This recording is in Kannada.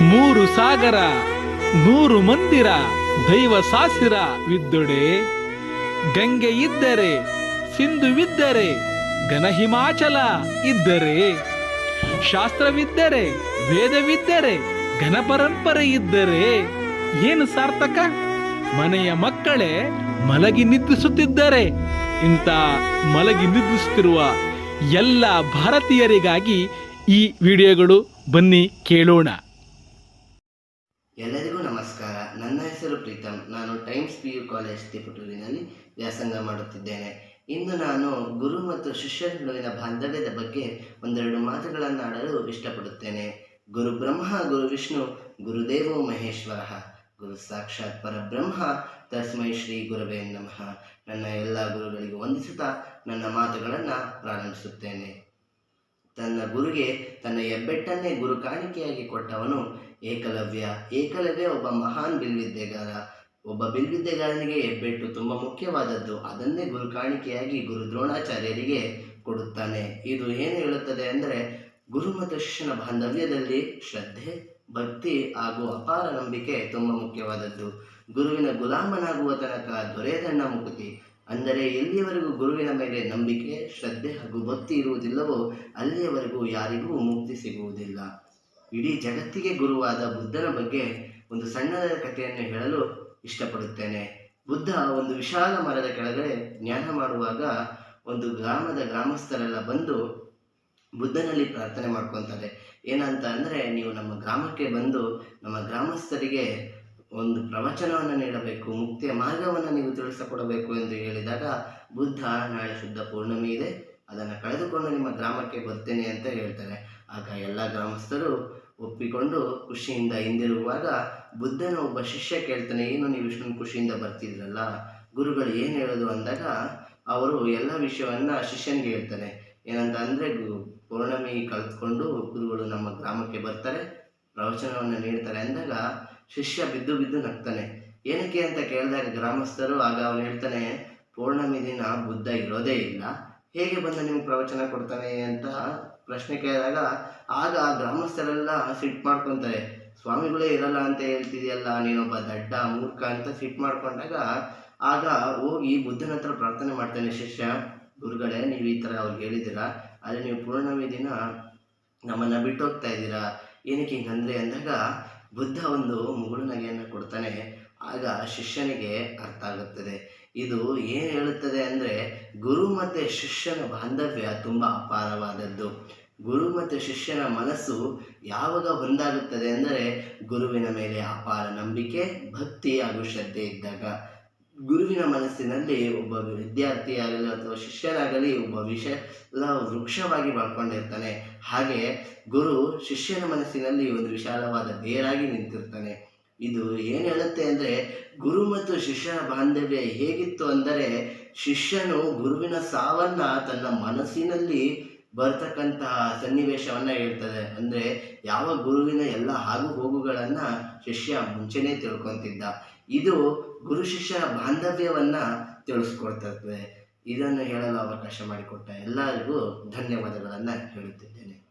ಮೂರು ಸಾಗರ, ನೂರು ಮಂದಿರ, ದೈವ ಸಾಸಿರ ವಿದ್ದುಡೆ. ಗಂಗೆ ಇದ್ದರೆ ಸಿಂಧುವಿದ್ದರೆ ಘನ ಹಿಮಾಚಲ ಇದ್ದರೆ. ಶಾಸ್ತ್ರವಿದ್ದರೆ, ವೇದವಿದ್ದರೆ ಘನಪರಂಪರೆ ಇದ್ದರೆ. ಏನು ಸಾರ್ಥಕ? ಮನೆಯ ಮಕ್ಕಳೇ ಮಲಗಿ ನಿದ್ರಿಸುತ್ತಿದ್ದರೆ. ಇಂಥ ಮಲಗಿ ನಿದ್ರಿಸುತ್ತಿರುವ ಎಲ್ಲ ಭಾರತೀಯರಿಗಾಗಿ ಈ ವಿಡಿಯೋಗಳು ಬನ್ನಿ ಕೇಳೋಣ. ಎಲ್ಲರಿಗೂ ನಮಸ್ಕಾರ. ನನ್ನ ಹೆಸರು ಪ್ರೀತಮ್. ನಾನು ಟೈಮ್ಸ್ ಪಿ ಯು ಕಾಲೇಜ್ ತಿಪಟೂರಿನಲ್ಲಿ ವ್ಯಾಸಂಗ ಮಾಡುತ್ತಿದ್ದೇನೆ. ಇಂದು ನಾನು ಗುರು ಮತ್ತು ಶಿಷ್ಯರ ನಡುವಿನ ಬಾಂಧವ್ಯದ ಬಗ್ಗೆ ಒಂದೆರಡು ಮಾತುಗಳನ್ನು ಆಡಲು ಇಷ್ಟಪಡುತ್ತೇನೆ. ಗುರು ಬ್ರಹ್ಮ, ಗುರು ವಿಷ್ಣು, ಗುರುದೇವೋ ಮಹೇಶ್ವರ. ಗುರು ಸಾಕ್ಷಾತ್ ಪರಬ್ರಹ್ಮ, ತಸ್ಮೈ ಶ್ರೀ ಗುರುವೇ ನಮಃ. ನನ್ನ ಎಲ್ಲ ಗುರುಗಳಿಗೂ ವಂದಿಸುತ್ತಾ ನನ್ನ ಮಾತುಗಳನ್ನು ಪ್ರಾರಂಭಿಸುತ್ತೇನೆ. ತನ್ನ ಗುರುಗೆ ತನ್ನ ಹೆಬ್ಬೆಟ್ಟನ್ನೇ ಗುರು ಕಾಣಿಕೆಯಾಗಿ ಕೊಟ್ಟವನು ಏಕಲವ್ಯ. ಏಕಲವ್ಯ ಒಬ್ಬ ಮಹಾನ್ ಬಿಲ್ವಿದ್ಯೆಗಾರ. ಒಬ್ಬ ಬಿಲ್ವಿದ್ಯೆಗಾರನಿಗೆ ಹೆಬ್ಬೆಟ್ಟು ತುಂಬ ಮುಖ್ಯವಾದದ್ದು. ಅದನ್ನೇ ಗುರು ಕಾಣಿಕೆಯಾಗಿ ಗುರು ದ್ರೋಣಾಚಾರ್ಯರಿಗೆ ಕೊಡುತ್ತಾನೆ. ಇದು ಏನು ಹೇಳುತ್ತದೆ ಅಂದರೆ, ಗುರು ಮತ್ತು ಶಿಷ್ಯನ ಬಾಂಧವ್ಯದಲ್ಲಿ ಶ್ರದ್ಧೆ, ಭಕ್ತಿ ಹಾಗೂ ಅಪಾರ ನಂಬಿಕೆ ತುಂಬ ಮುಖ್ಯವಾದದ್ದು. ಗುರುವಿನ ಗುಲಾಮನಾಗುವ ತನಕ ದೊರೆಯದಣ್ಣ ಮುಕುತಿ. ಅಂದರೆ ಎಲ್ಲಿಯವರೆಗೂ ಗುರುವಿನ ಮೇಲೆ ನಂಬಿಕೆ, ಶ್ರದ್ಧೆ ಹಾಗೂ ಭಕ್ತಿ ಇರುವುದಿಲ್ಲವೋ ಅಲ್ಲಿಯವರೆಗೂ ಯಾರಿಗೂ ಮುಕ್ತಿ ಸಿಗುವುದಿಲ್ಲ. ಇಡೀ ಜಗತ್ತಿಗೆ ಗುರುವಾದ ಬುದ್ಧನ ಬಗ್ಗೆ ಒಂದು ಸಣ್ಣದ ಕಥೆಯನ್ನು ಹೇಳಲು ಇಷ್ಟಪಡುತ್ತೇನೆ. ಬುದ್ಧ ಒಂದು ವಿಶಾಲ ಮರದ ಕೆಳಗಡೆ ಜ್ಞಾನ ಮಾಡುವಾಗ ಒಂದು ಗ್ರಾಮದ ಗ್ರಾಮಸ್ಥರೆಲ್ಲ ಬಂದು ಬುದ್ಧನಲ್ಲಿ ಪ್ರಾರ್ಥನೆ ಮಾಡ್ಕೊತಾರೆ ಏನಂತ ಅಂದರೆ, ನೀವು ನಮ್ಮ ಗ್ರಾಮಕ್ಕೆ ಬಂದು ನಮ್ಮ ಗ್ರಾಮಸ್ಥರಿಗೆ ಒಂದು ಪ್ರವಚನವನ್ನು ನೀಡಬೇಕು, ಮುಕ್ತಿಯ ಮಾರ್ಗವನ್ನು ನೀವು ತಿಳಿಸಿಕೊಡಬೇಕು ಎಂದು ಹೇಳಿದಾಗ ಬುದ್ಧ, ನಾಳೆ ಶುದ್ಧ ಪೂರ್ಣಮಿ ಇದೆ. ಅದನ್ನು ಕಳೆದುಕೊಂಡು ನಿಮ್ಮ ಗ್ರಾಮಕ್ಕೆ ಬರ್ತೇನೆ ಅಂತ ಹೇಳ್ತಾರೆ. ಆಗ ಎಲ್ಲ ಗ್ರಾಮಸ್ಥರು ಒಪ್ಪಿಕೊಂಡು ಖುಷಿಯಿಂದ ಹಿಂದಿರುಗುವಾಗ ಬುದ್ಧನ ಒಬ್ಬ ಶಿಷ್ಯ ಕೇಳ್ತಾನೆ, ಏನು ನೀವು ಇಷ್ಟೊಂದು ಖುಷಿಯಿಂದ ಬರ್ತಿದ್ರಲ್ಲ? ಗುರುಗಳು ಏನು ಹೇಳೋದು? ಅಂದಾಗ ಅವರು ಎಲ್ಲ ವಿಷಯವನ್ನು ಶಿಷ್ಯನಿಗೆ ಹೇಳ್ತಾನೆ. ಏನಂತ ಅಂದರೆ ಪೌರ್ಣಮಿ ಕಳೆದುಕೊಂಡು ಗುರುಗಳು ನಮ್ಮ ಗ್ರಾಮಕ್ಕೆ ಬರ್ತಾರೆ, ಪ್ರವಚನವನ್ನು ನೀಡ್ತಾರೆ ಅಂದಾಗ ಶಿಷ್ಯ ಬಿದ್ದು ಬಿದ್ದು ನಗ್ತಾನೆ. ಏನಕ್ಕೆ ಅಂತ ಕೇಳಿದಾಗ ಗ್ರಾಮಸ್ಥರು ಆಗ ಅವನು ಹೇಳ್ತಾನೆ, ಪೌರ್ಣಮಿ ದಿನ ಬುದ್ಧ ಇರೋದೇ ಇಲ್ಲ. ಹೇಗೆ ಬಂದು ನಿಮ್ಗೆ ಪ್ರವಚನ ಕೊಡ್ತಾನೆ? ಅಂತ ಪ್ರಶ್ನೆ ಕೇಳಿದಾಗ ಆಗ ಗ್ರಾಮಸ್ಥರೆಲ್ಲ ಸಿಟ್ಟು ಮಾಡ್ಕೊತಾರೆ. ಸ್ವಾಮಿಗಳೇ ಇರಲ್ಲ ಅಂತ ಹೇಳ್ತಿದೆಯಲ್ಲ, ನೀನೊಬ್ಬ ದಡ್ಡ ಮೂರ್ಖ ಅಂತ ಸಿಟ್ಟು ಮಾಡ್ಕೊಂಡಾಗ ಆಗ ಹೋಗಿ ಬುದ್ಧನ ಹತ್ರ ಪ್ರಾರ್ಥನೆ ಮಾಡ್ತಾನೆ ಶಿಷ್ಯ. ಗುರುಗಳೇ, ನೀವು ಈ ಥರ ಅವ್ರಿಗೆ ಹೇಳಿದ್ದೀರ? ಆದರೆ ನೀವು ಪೂರ್ಣಮಿ ದಿನ ನಮ್ಮನ್ನು ಬಿಟ್ಟು ಹೋಗ್ತಾ ಇದ್ದೀರಾ? ಏನಕ್ಕೆ ಹಿಂಗಂದ್ರೆ? ಅಂದಾಗ ಬುದ್ಧ ಒಂದು ಮುಗುಳು ನಗೆಯನ್ನು ಕೊಡ್ತಾನೆ, ಆಗ ಶಿಷ್ಯನಿಗೆ ಅರ್ಥ ಆಗುತ್ತದೆ. ಇದು ಏನು ಹೇಳುತ್ತದೆ ಅಂದರೆ, ಗುರು ಮತ್ತು ಶಿಷ್ಯನ ಬಾಂಧವ್ಯ ತುಂಬ ಅಪಾರವಾದದ್ದು. ಗುರು ಮತ್ತು ಶಿಷ್ಯನ ಮನಸ್ಸು ಯಾವಾಗ ಒಂದಾಗುತ್ತದೆ ಅಂದರೆ, ಗುರುವಿನ ಮೇಲೆ ಅಪಾರ ನಂಬಿಕೆ, ಭಕ್ತಿ ಹಾಗೂ ಶ್ರದ್ಧೆ ಇದ್ದಾಗ. ಗುರುವಿನ ಮನಸ್ಸಿನಲ್ಲಿ ಒಬ್ಬ ವಿದ್ಯಾರ್ಥಿಯಾಗಲಿ ಅಥವಾ ಶಿಷ್ಯನಾಗಲಿ ಒಬ್ಬ ವಿಷಯ ವೃಕ್ಷವಾಗಿ ಮಾಡ್ಕೊಂಡಿರ್ತಾನೆ. ಹಾಗೆ ಗುರು ಶಿಷ್ಯನ ಮನಸ್ಸಿನಲ್ಲಿ ಒಂದು ವಿಶಾಲವಾದ ಬೇರಾಗಿ ನಿಂತಿರ್ತಾನೆ. ಇದು ಏನು ಹೇಳುತ್ತೆ ಅಂದರೆ ಗುರು ಮತ್ತು ಶಿಷ್ಯನ ಬಾಂಧವ್ಯ ಹೇಗಿತ್ತು ಅಂದರೆ ಶಿಷ್ಯನು ಗುರುವಿನ ಸಾವನ್ನ ತನ್ನ ಮನಸ್ಸಿನಲ್ಲಿ ಬರ್ತಕ್ಕಂತಹ ಸನ್ನಿವೇಶವನ್ನ ಹೇಳ್ತದೆ. ಅಂದರೆ ಯಾವ ಗುರುವಿನ ಎಲ್ಲ ಆಗು ಹೋಗುಗಳನ್ನ ಶಿಷ್ಯ ಮುಂಚೆನೇ ತಿಳ್ಕೊಂತಿದ್ದ. ಇದು ಗುರು ಶಿಷ್ಯ ಬಾಂಧವ್ಯವನ್ನ ತಿಳಿಸ್ಕೊಡ್ತದೆ ಇದನ್ನು ಹೇಳಲು ಅವಕಾಶ ಮಾಡಿಕೊಟ್ಟ ಎಲ್ಲರಿಗೂ ಧನ್ಯವಾದಗಳನ್ನು ಹೇಳುತ್ತಿದ್ದೇನೆ.